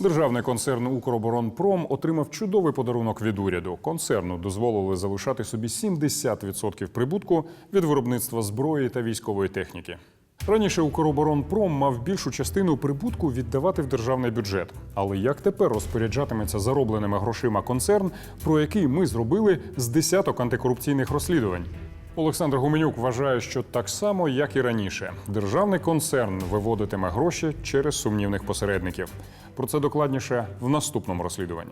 Державний концерн Укроборонпром отримав чудовий подарунок від уряду. Концерну дозволили залишати собі 70% прибутку від виробництва зброї та військової техніки. Раніше Укроборонпром мав більшу частину прибутку віддавати в державний бюджет. Але як тепер розпоряджатиметься заробленими грошима концерн, про який ми зробили з десяток антикорупційних розслідувань? Олександр Гуменюк вважає, що так само, як і раніше, державний концерн виводитиме гроші через сумнівних посередників. Про це докладніше в наступному розслідуванні.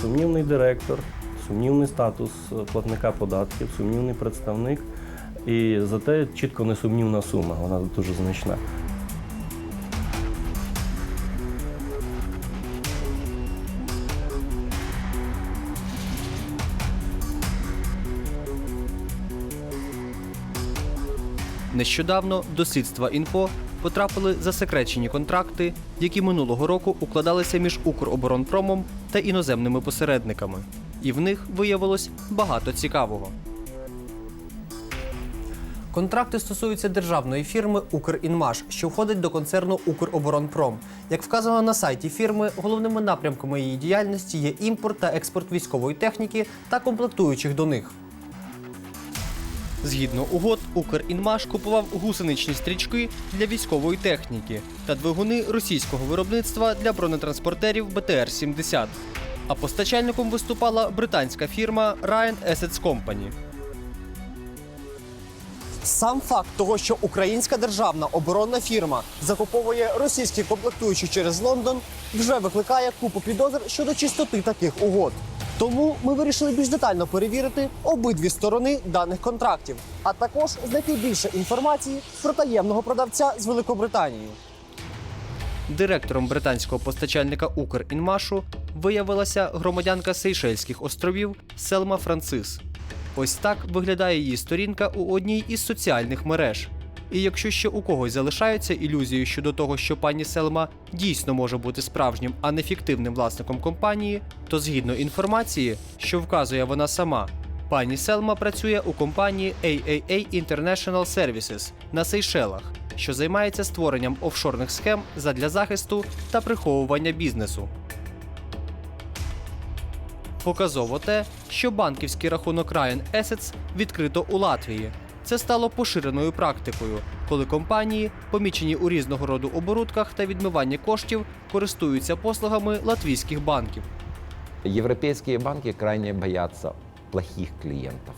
Сумнівний директор, сумнівний статус платника податків, сумнівний представник. І зате чітко несумнівна сума, вона дуже значна. Нещодавно до слідства інфо потрапили засекречені контракти, які минулого року укладалися між Укроборонпромом та іноземними посередниками. І в них виявилось багато цікавого. Контракти стосуються державної фірми Укрінмаш, що входить до концерну Укроборонпром. Як вказано на сайті фірми, головними напрямками її діяльності є імпорт та експорт військової техніки та комплектуючих до них. Згідно угод, Укрінмаш купував гусеничні стрічки для військової техніки та двигуни російського виробництва для бронетранспортерів БТР-70. А постачальником виступала британська фірма Ryan Assets Company. Сам факт того, що українська державна оборонна фірма закуповує російські комплектуючі через Лондон, вже викликає купу підозр щодо чистоти таких угод. Тому ми вирішили більш детально перевірити обидві сторони даних контрактів, а також знайти більше інформації про таємного продавця з Великобританії. Директором британського постачальника Укрінмашу виявилася громадянка Сейшельських островів Селма Францис. Ось так виглядає її сторінка у одній із соціальних мереж. І якщо ще у когось залишаються ілюзії щодо того, що пані Селма дійсно може бути справжнім, а не фіктивним власником компанії, то згідно інформації, що вказує вона сама, пані Селма працює у компанії AAA International Services на Сейшелах, що займається створенням офшорних схем задля захисту та приховування бізнесу. Показово те, що банківський рахунок Ryan Assets відкрито у Латвії. Це стало поширеною практикою, коли компанії, помічені у різного роду оборудках та відмиванні коштів, користуються послугами латвійських банків. Европейские банки крайне боятся плохих клиентов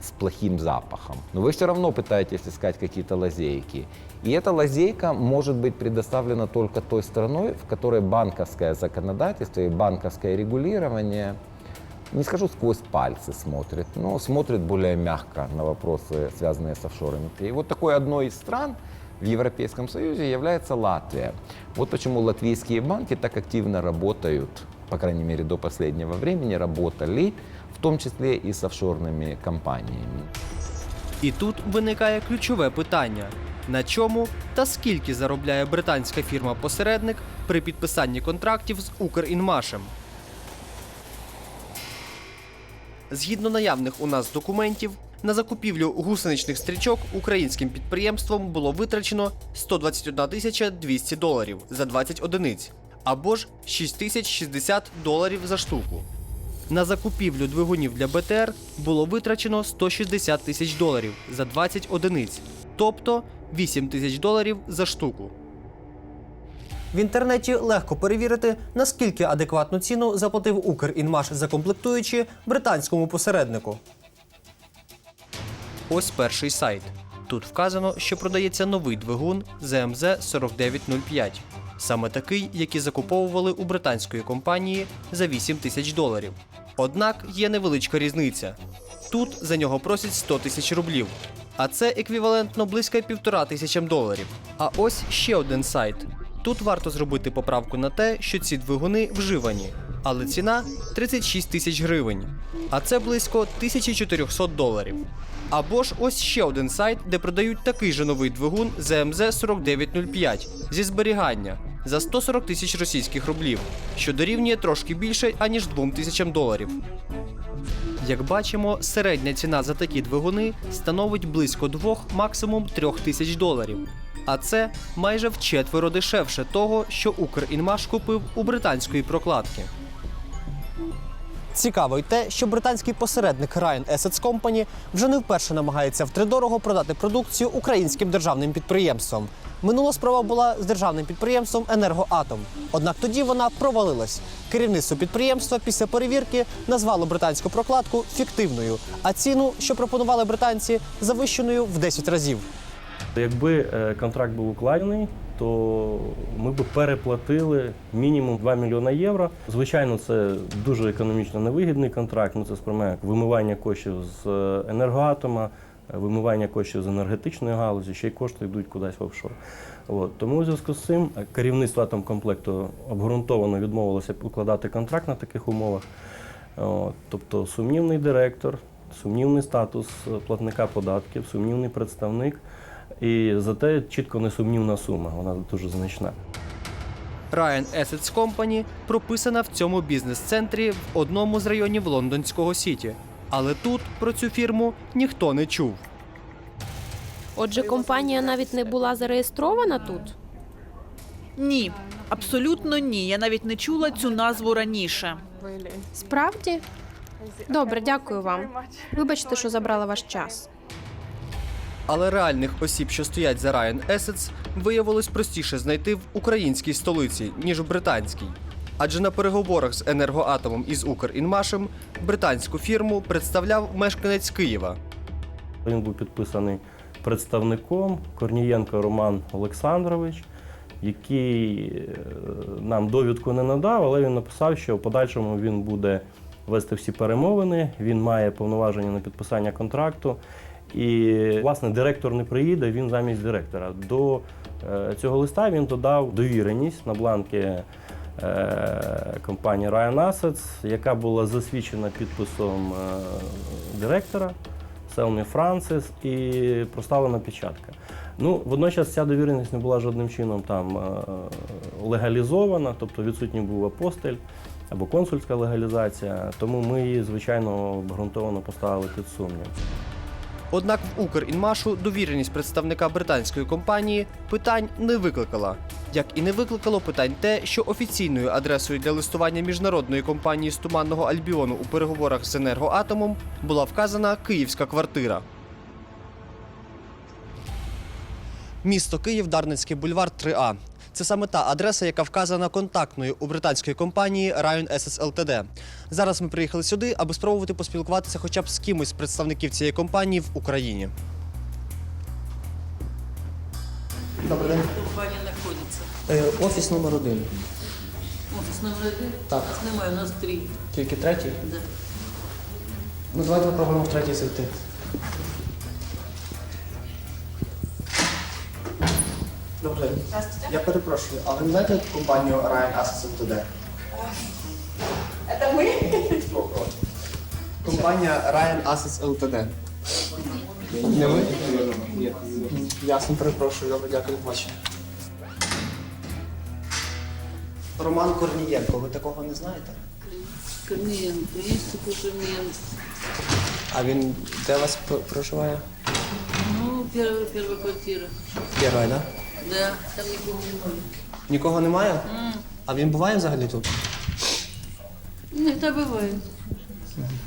с плохим запахом. Но вы все равно пытаетесь искать какие-то лазейки. И эта лазейка может быть предоставлена только той страной, в которой банковское законодательство и банковское регулирование, не скажу сквозь пальцы смотрит, но смотрит более мягко на вопросы, связанные с офшорами. И вот такой одной из стран в Европейском Союзе является Латвия. Вот почему латвийские банки так активно работают, по крайней мере до последнего времени работали, в том числе и с офшорными компаниями. І тут виникає ключове питання: на чому та скільки заробляє британська фірма-посередник при підписанні контрактів з Укрінмашем? Згідно наявних у нас документів, на закупівлю гусеничних стрічок українським підприємством було витрачено 121 тисяча 200 доларів за 20 одиниць, або ж 6060 доларів за штуку. На закупівлю двигунів для БТР було витрачено 160 тисяч доларів за 20 одиниць, тобто 8 тисяч доларів за штуку. В інтернеті легко перевірити, наскільки адекватну ціну заплатив Укрінмаш за комплектуючі британському посереднику. Ось перший сайт. Тут вказано, що продається новий двигун ZMZ 4905. Саме такий, який закуповували у британської компанії за 8 тисяч доларів. Однак є невеличка різниця. Тут за нього просять 100 тисяч рублів, а це еквівалентно близько півтора тисячам доларів. А ось ще один сайт. Тут варто зробити поправку на те, що ці двигуни вживані, але ціна 36 тисяч гривень, а це близько 1400 доларів. Або ж ось ще один сайт, де продають такий же новий двигун ZMZ 4905 зі зберігання за 140 тисяч російських рублів, що дорівнює трошки більше, аніж 2 тисячам доларів. Як бачимо, середня ціна за такі двигуни становить близько 2, максимум 3 тисяч доларів. А це майже вчетверо дешевше того, що Укрінмаш купив у британської прокладки. Цікаво й те, що британський посередник Ryan Assets Company вже не вперше намагається втридорого продати продукцію українським державним підприємствам. Минула справа була з державним підприємством Енергоатом. Однак тоді вона провалилась. Керівництво підприємства після перевірки назвало британську прокладку фіктивною, а ціну, що пропонували британці, завищеною в 10 разів. Якби е, контракт був укладений, то ми б переплатили мінімум 2 мільйона євро. Звичайно, це дуже економічно невигідний контракт. Ну, це сприймає вимивання коштів з е, енергоатома, е, вимивання коштів з енергетичної галузі, ще й кошти йдуть кудись в офшор. От. Тому у зв'язку з цим керівництво атомкомплекту обґрунтовано відмовилося укладати контракт на таких умовах. От. Тобто сумнівний директор, сумнівний статус платника податків, сумнівний представник. І зате чітко несумнівна сума, вона дуже значна. Ryan Assets Company прописана в цьому бізнес-центрі в одному з районів лондонського сіті. Але тут про цю фірму ніхто не чув. Отже, компанія навіть не була зареєстрована тут. Ні, абсолютно ні. Я навіть не чула цю назву раніше. Справді? Добре, дякую вам. Вибачте, що забрала ваш час. Але реальних осіб, що стоять за Ryan Assets, виявилось простіше знайти в українській столиці, ніж в британській. Адже на переговорах з енергоатомом і з Укрінмашем британську фірму представляв мешканець Києва. Він був підписаний представником Корнієнко Роман Олександрович, який е, нам довідку не надав, але він написав, що в подальшому він буде вести всі перемовини, він має повноваження на підписання контракту. І, власне, директор не приїде, він замість директора. До е, цього листа він додав довіреність на бланки е, компанії Ryan Assets, яка була засвідчена підписом е, директора. Селмі Франсис і проставлена печатка. Ну, водночас ця довіреність не була жодним чином там легалізована, тобто відсутній був апостиль або консульська легалізація, тому ми її, звичайно, обґрунтовано поставили під сумнів. Однак в Укрінмашу довіреність представника британської компанії питань не викликала. Як і не викликало питань те, що офіційною адресою для листування міжнародної компанії з туманного Альбіону у переговорах з енергоатомом була вказана київська квартира. Місто Київ, Дарницький бульвар 3А. Це саме та адреса, яка вказана контактною у британської компанії Ryan Assets Ltd. Зараз ми приїхали сюди, аби спробувати поспілкуватися хоча б з кимось з представників цієї компанії в Україні. Добрий день. Компанія знаходиться. Е, Офіс номер один. Офіс номер один? Так. Нас немає, у нас три. Тільки третій? Да. Ну, давайте попробуємо в третій зайти. Добрий день. Я перепрошую, а ви знаєте компанію Ryan Assets Ltd? Це ми? Компанія Ryan Assets Ltd. Не ви? Ні. Ясно, перепрошую. Добре, дякую, до побачення. Роман Корнієнко, ви такого не знаєте? Корнієнко, є такий Корнієнко. А він де у вас п- проживає? Ну, перша, перша квартира. Перший, да? Да, там нікого немає. Нікого немає? А він буває взагалі тут? Не, та буває.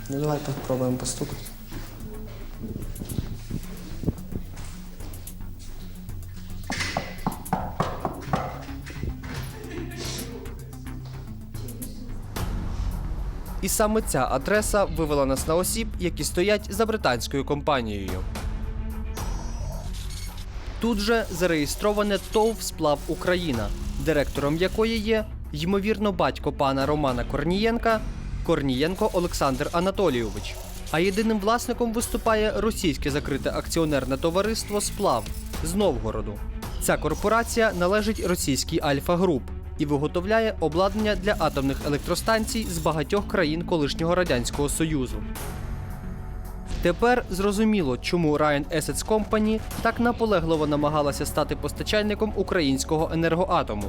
Ну давай попробуємо постукати. І саме ця адреса вивела нас на осіб, які стоять за британською компанією. Тут же зареєстроване ТОВ Сплав Україна, директором якої є, ймовірно, батько пана Романа Корнієнка Корнієнко Олександр Анатолійович. А єдиним власником виступає російське закрите акціонерне товариство Сплав з Новгороду. Ця корпорація належить російській Альфа Груп і виготовляє обладнання для атомних електростанцій з багатьох країн колишнього радянського союзу. Тепер зрозуміло, чому Ryan Assets Company так наполегливо намагалася стати постачальником українського енергоатому.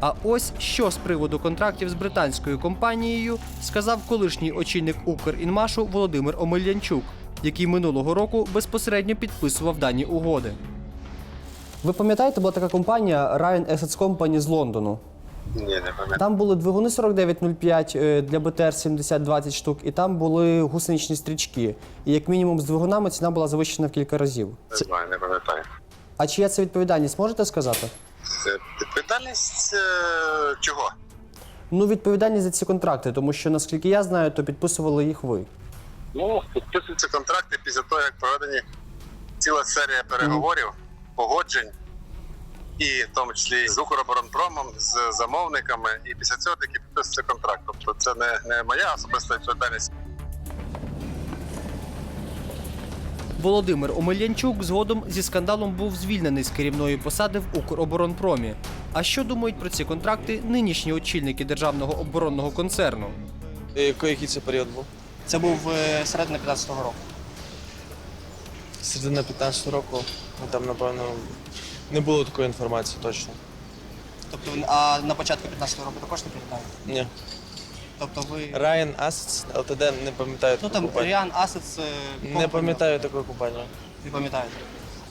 А ось що з приводу контрактів з британською компанією сказав колишній очільник Укрінмашу Володимир Омельянчук, який минулого року безпосередньо підписував дані угоди. Ви пам'ятаєте, була така компанія Ryan Assets Company з Лондону? Ні, не пам'ятаю. Там були двигуни 4905 е, для БТР 70-20 штук, і там були гусеничні стрічки. І як мінімум з двигунами ціна була завищена в кілька разів. Не знаю, не пам'ятаю. А чия це відповідальність, можете сказати? Це відповідальність е, чого? Ну, відповідальність за ці контракти, тому що наскільки я знаю, то підписували їх ви. Ну, підписуються контракти після того, як проведені ціла серія переговорів, погоджень, і в тому числі з Укроборонпромом, з замовниками, і після цього таки підписується контракт. Тобто це не, не моя особиста відповідальність. Володимир Омельянчук згодом зі скандалом був звільнений з керівної посади в Укроборонпромі. А що думають про ці контракти нинішні очільники державного оборонного концерну? Який це період був? Це був е, середина 15-го року. Середина 15 року. Ну там, напевно, не було такої інформації точно. Тобто, а на початку 15-го року також не пам'ятаю? Ні. Тобто ви. Ryan Assets LTD не пам'ятаю Ну там компанію. Ріан Assets е, Не пам'ятаю такої компанії. Не пам'ятаєте.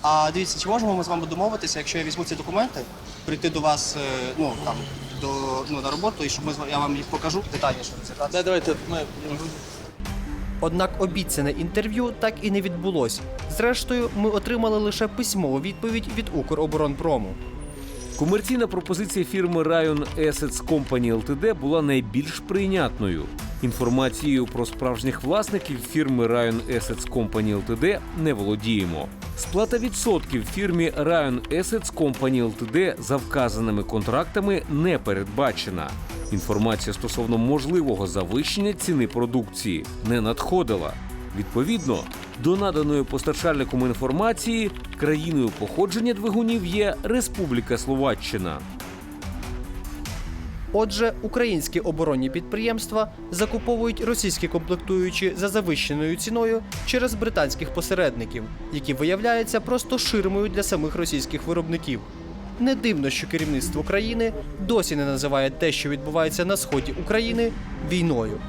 А дивіться, чи можемо ми з вами домовитися, якщо я візьму ці документи, прийти до вас е, ну, там, до, ну, на роботу, і щоб ми, з я вам їх покажу детальніше розібратися? Да, давайте ми Однак обіцяне інтерв'ю так і не відбулось. Зрештою, ми отримали лише письмову відповідь від Укроборонпрому. Комерційна пропозиція фірми Ryan Assets Company Ltd була найбільш прийнятною. Інформацією про справжніх власників фірми Ryan Assets Company Ltd не володіємо. Сплата відсотків фірмі Ryan Assets Company Ltd за вказаними контрактами не передбачена. Інформація стосовно можливого завищення ціни продукції не надходила. Відповідно, до наданої постачальником інформації країною походження двигунів є Республіка Словаччина. Отже, українські оборонні підприємства закуповують російські комплектуючі за завищеною ціною через британських посередників, які виявляються просто ширмою для самих російських виробників. Не дивно, що керівництво країни досі не називає те, що відбувається на сході України, війною.